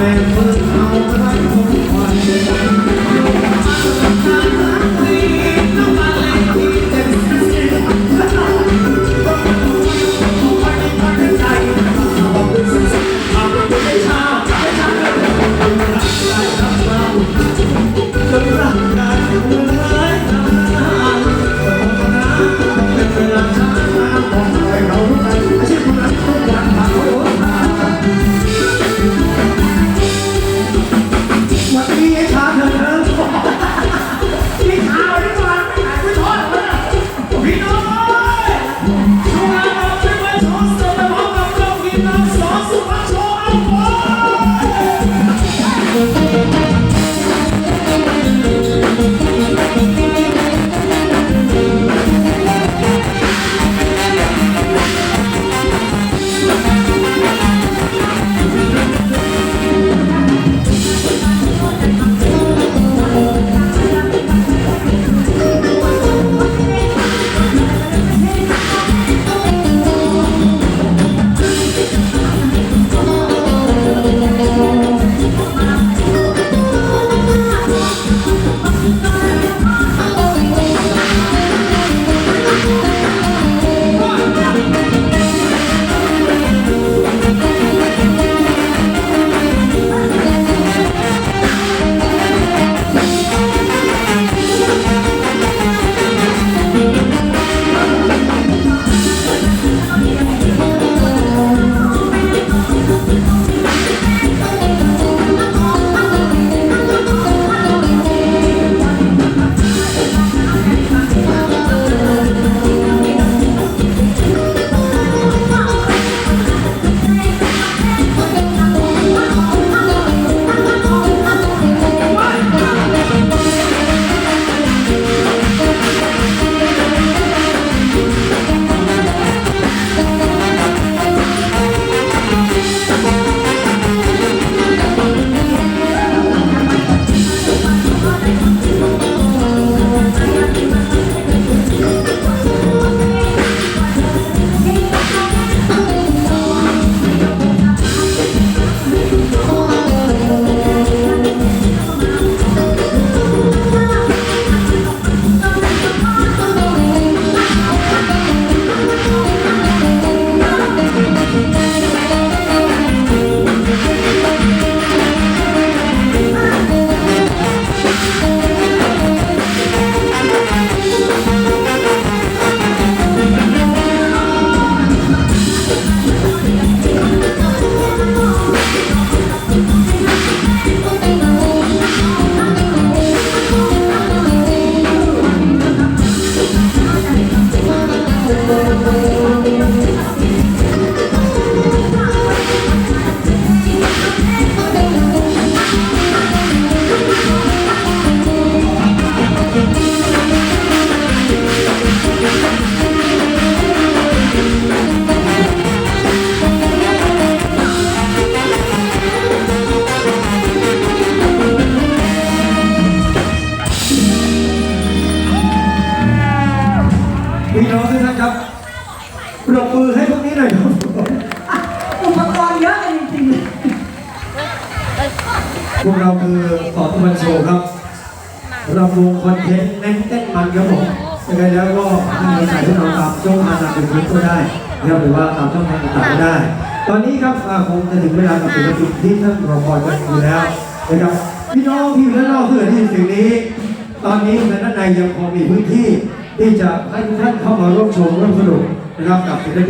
วั ปรบมือให้พวกนี้หน่อยครับอุปกรณ์เยอะกันจริงพวกเราคือต่อตะวันโชว์ครับวเราวงคอนเทนต์แน่นเต้นมันครับผมยังไงแล้วก็ท่านใส่ที่เราตามช่องทางต่างๆก็ได้นะครับหรือว่าตามช่องทางต่างๆก็ได้ ตอนนี้ครับอ่าคงจะถึงเวลากับศิลปินที่ท่านรอคอยกันอยู่แล้วนะครับพี่น้องที่อยู่ด้านนอกเพื่อที่สิ่งนี้ ตอนนี้ในด้านในยังพอมีพื้นที่ที่จะให้ทุกท่านเข้ามาร่วมชมร่วมสนุก นะครับกับศิลปิน